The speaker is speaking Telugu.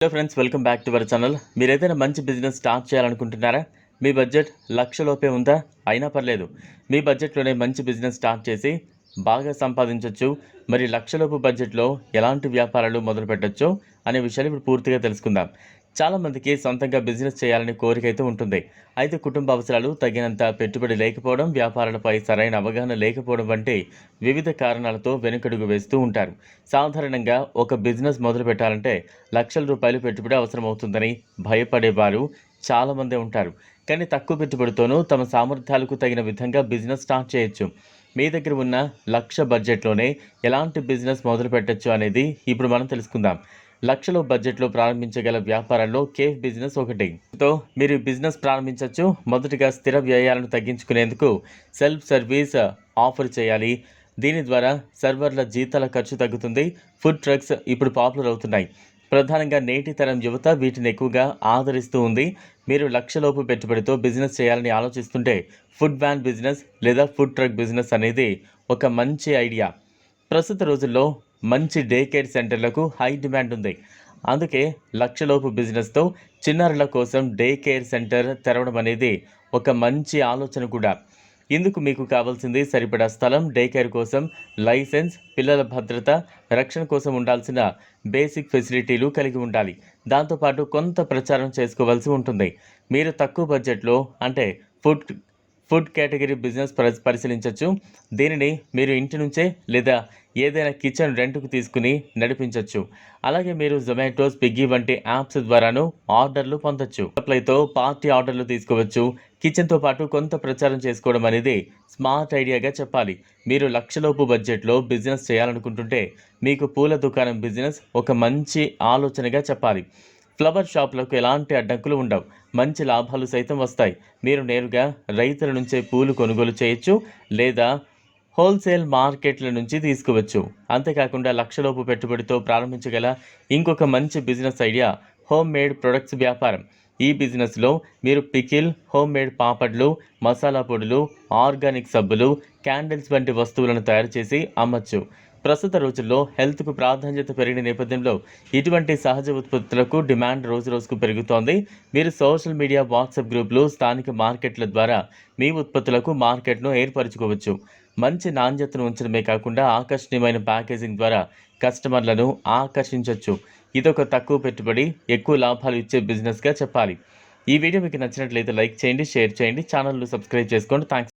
Hello friends welcome back to our channel మీరు ఏదైనా మంచి బిజినెస్ స్టార్ట్ చేయాలనుకుంటున్నారా? మీ బడ్జెట్ లక్షలోపే ఉందా? అయినా పర్లేదు. మీ బడ్జెట్లోనే మంచి బిజినెస్ స్టార్ట్ చేసి బాగా సంపాదించవచ్చు మరి లక్షలోపు బడ్జెట్లో ఎలాంటి వ్యాపారాలు మొదలు పెట్టచ్చో అనే విషయాలు ఇప్పుడు పూర్తిగా తెలుసుకుందాం. చాలామందికి సొంతంగా బిజినెస్ చేయాలనే కోరిక అయితే ఉంటుంది. అయితే కుటుంబ అవసరాలు తగినంత పెట్టుబడి లేకపోవడం వ్యాపారాలపై సరైన అవగాహన లేకపోవడం వంటి వివిధ కారణాలతో వెనుకడుగు వేస్తూ ఉంటారు. సాధారణంగా ఒక బిజినెస్ మొదలు పెట్టాలంటే లక్షల రూపాయలు పెట్టుబడి అవసరమవుతుందని భయపడేవారు చాలామంది ఉంటారు. కానీ తక్కువ పెట్టుబడితోనూ తమ సామర్థ్యాలకు తగిన విధంగా బిజినెస్ స్టార్ట్ చేయొచ్చు. మీ దగ్గర ఉన్న లక్ష బడ్జెట్లోనే ఎలాంటి బిజినెస్ మొదలు పెట్టచ్చు అనేది ఇప్పుడు మనం తెలుసుకుందాం. లక్షలో బడ్జెట్లో ప్రారంభించగల వ్యాపారాల్లో కేఫ్ బిజినెస్ ఒకటి. తో మీరు బిజినెస్ ప్రారంభించవచ్చు మొదటిగా స్థిర వ్యయాలను తగ్గించుకునేందుకు సెల్ఫ్ సర్వీస్ ఆఫర్ చేయాలి. దీని ద్వారా సర్వర్ల జీతాల ఖర్చు తగ్గుతుంది. ఫుడ్ ట్రక్స్ ఇప్పుడు పాపులర్ అవుతున్నాయి. ప్రధానంగా నేటి తరం యువత వీటిని ఎక్కువగా ఆదరిస్తూ ఉంది. మీరు లక్షలోపు పెట్టుబడితో బిజినెస్ చేయాలని ఆలోచిస్తుంటే ఫుడ్ వ్యాన్ బిజినెస్ లేదా ఫుడ్ ట్రక్ బిజినెస్ అనేది ఒక మంచి ఐడియా. ప్రస్తుత రోజుల్లో మంచి డే కేర్ సెంటర్లకు హై డిమాండ్ ఉంది. అందుకే లక్షలోపు బిజినెస్తో చిన్నారుల కోసం డే కేర్ సెంటర్ తెరవడం అనేది ఒక మంచి ఆలోచన కూడా. ఇందుకు మీకు కావాల్సింది సరిపడా స్థలం డే కేర్ కోసం లైసెన్స్ పిల్లల భద్రత రక్షణ కోసం ఉండాల్సిన బేసిక్ ఫెసిలిటీలు కలిగి ఉండాలి. దాంతోపాటు కొంత ప్రచారం చేసుకోవాల్సి ఉంటుంది. మీరు తక్కువ బడ్జెట్లో అంటే ఫుడ్ ఫుడ్ కేటగిరీ బిజినెస్ పరి పరిశీలించవచ్చు దీనిని మీరు ఇంటి నుంచే లేదా ఏదైనా కిచెన్ రెంట్కు తీసుకుని నడిపించవచ్చు అలాగే మీరు జొమాటో స్విగ్గీ వంటి యాప్స్ ద్వారాను ఆర్డర్లు పొందొచ్చు. సప్లైతో పార్టీ ఆర్డర్లు తీసుకోవచ్చు. కిచెన్తో పాటు కొంత ప్రచారం చేసుకోవడం అనేది స్మార్ట్ ఐడియాగా చెప్పాలి. మీరు లక్షలోపు బడ్జెట్లో బిజినెస్ చేయాలనుకుంటుంటే మీకు పూల దుకాణం బిజినెస్ ఒక మంచి ఆలోచనగా చెప్పాలి. ఫ్లవర్ షాప్లకు ఎలాంటి అడ్డంకులు ఉండవు. మంచి లాభాలు సైతం వస్తాయి. మీరు నేరుగా రైతుల నుంచే పూలు కొనుగోలు చేయొచ్చు లేదా హోల్సేల్ మార్కెట్ల నుంచి తీసుకోవచ్చు. అంతేకాకుండా లక్షలోపు పెట్టుబడితో ప్రారంభించగల ఇంకొక మంచి business idea home made products వ్యాపారం. ఈ బిజినెస్లో మీరు పికిల్ హోమ్ మేడ్ పాపడ్లు మసాలా పొడులు ఆర్గానిక్ సబ్బులు క్యాండిల్స్ వంటి వస్తువులను తయారు చేసి అమ్మచ్చు. ప్రస్తుత రోజుల్లో హెల్త్కు ప్రాధాన్యత పెరిగిన నేపథ్యంలో ఇటువంటి సహజ ఉత్పత్తులకు డిమాండ్ రోజు రోజుకు పెరుగుతోంది. మీరు సోషల్ మీడియా వాట్సాప్ గ్రూపులు స్థానిక మార్కెట్ల ద్వారా మీ ఉత్పత్తులకు మార్కెట్ను ఏర్పరచుకోవచ్చు. మంచి నాణ్యతను ఉంచడమే కాకుండా ఆకర్షణీయమైన ప్యాకేజింగ్ ద్వారా కస్టమర్లను ఆకర్షించవచ్చు ఇదొక తక్కువ పెట్టుబడి ఎక్కువ లాభాలు ఇచ్చే బిజినెస్గా చెప్పాలి. ఈ వీడియో మీకు నచ్చినట్లయితే లైక్ చేయండి షేర్ చేయండి ఛానల్ను సబ్స్క్రైబ్ చేసుకోండి. థ్యాంక్స్